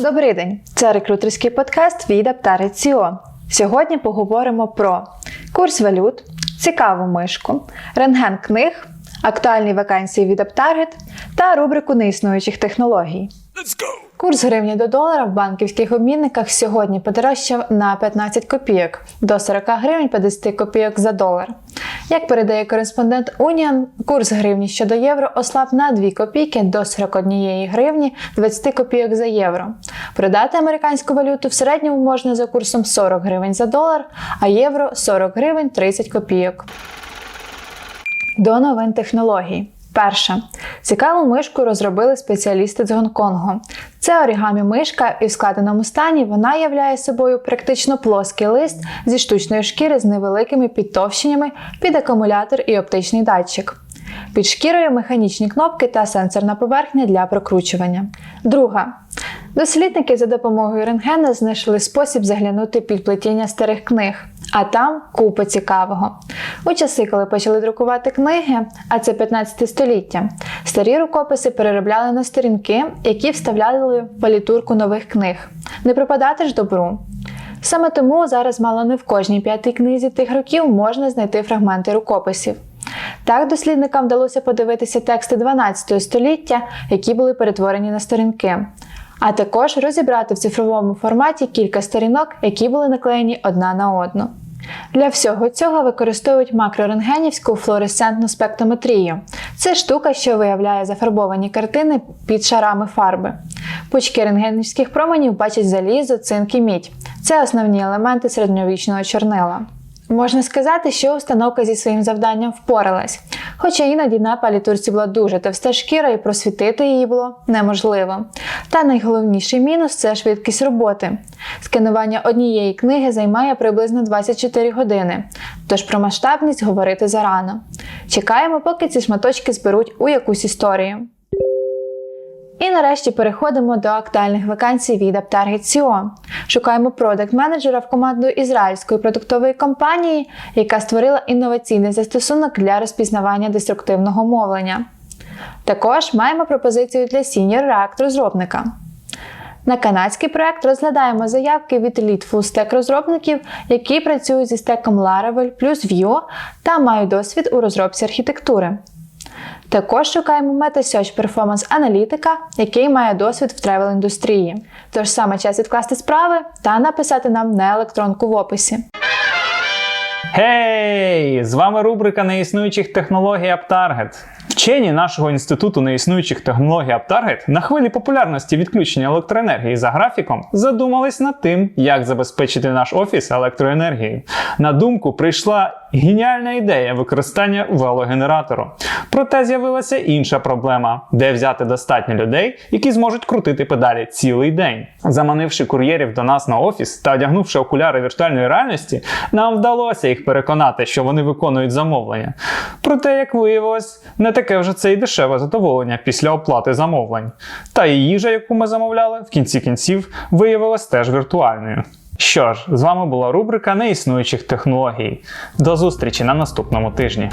Добрий день! Це рекрутерський подкаст від Аптари.co. Сьогодні поговоримо про курс валют, цікаву мишку, рентген книг, актуальні вакансії від Аптаргет та рубрику неіснуючих технологій. Курс гривні до долара в банківських обмінниках сьогодні подорожчав на 15 копійок до 40 гривень 50 копійок за долар. Як передає кореспондент Уніан, курс гривні щодо євро ослаб на 2 копійки до 41 гривні 20 копійок за євро. Продати американську валюту в середньому можна за курсом 40 гривень за долар, а євро 40 гривень 30 копійок. До новин технологій. Перша. Цікаву мишку розробили спеціалісти з Гонконгу. Це орігамі мишка, і в складеному стані вона являє собою практично плоский лист зі штучної шкіри з невеликими підтовщеннями під акумулятор і оптичний датчик. Під шкірою механічні кнопки та сенсорна поверхня для прокручування. Друга. Дослідники за допомогою рентгена знайшли спосіб заглянути під плетіння старих книг, а там купа цікавого. У часи, коли почали друкувати книги, а це 15 століття, старі рукописи переробляли на сторінки, які вставляли в палітурку нових книг. Не пропадати ж добру. Саме тому зараз мало не в кожній п'ятій книзі тих років можна знайти фрагменти рукописів. Так дослідникам вдалося подивитися тексти 12 століття, які були перетворені на сторінки, а також розібрати в цифровому форматі кілька сторінок, які були наклеєні одна на одну. Для всього цього використовують макрорентгенівську флуоресцентну спектрометрію. Це штука, що виявляє зафарбовані картини під шарами фарби. Пучки рентгенівських променів бачать залізо, цинк і мідь. Це основні елементи середньовічного чорнила. Можна сказати, що установка зі своїм завданням впоралась, хоча іноді на палітурці була дуже товста шкіра і просвітити її було неможливо. Та найголовніший мінус це швидкість роботи. Сканування однієї книги займає приблизно 24 години, тож про масштабність говорити зарано. Чекаємо, поки ці шматочки зберуть у якусь історію. І нарешті переходимо до актуальних вакансій від Aptarget.co. Шукаємо продакт-менеджера в команду ізраїльської продуктової компанії, яка створила інноваційний застосунок для розпізнавання деструктивного мовлення. Також маємо пропозицію для Senior React розробника. На канадський проект розглядаємо заявки від лід фулстек розробників, які працюють зі стеком Laravel плюс Vue та мають досвід у розробці архітектури. Також шукаємо мета Search Performance аналітика, який має досвід в тревел індустрії. Тож саме час відкласти справи та написати нам на електронку в описі. Гей! З вами рубрика неіснуючих технологій AppTarget. Вчені нашого інституту неіснуючих технологій AppTarget на хвилі популярності відключення електроенергії за графіком задумались над тим, як забезпечити наш офіс електроенергією. На думку прийшла геніальна ідея використання велогенератору. Проте з'явилася інша проблема: де взяти достатньо людей, які зможуть крутити педалі цілий день. Заманивши кур'єрів до нас на офіс та одягнувши окуляри віртуальної реальності, нам вдалося їх переконати, що вони виконують замовлення. Проте, як виявилось, не таке вже це і дешеве задоволення після оплати замовлень. Та і їжа, яку ми замовляли, в кінці кінців виявилась теж віртуальною. Що ж, з вами була рубрика неіснуючих технологій. До зустрічі на наступному тижні.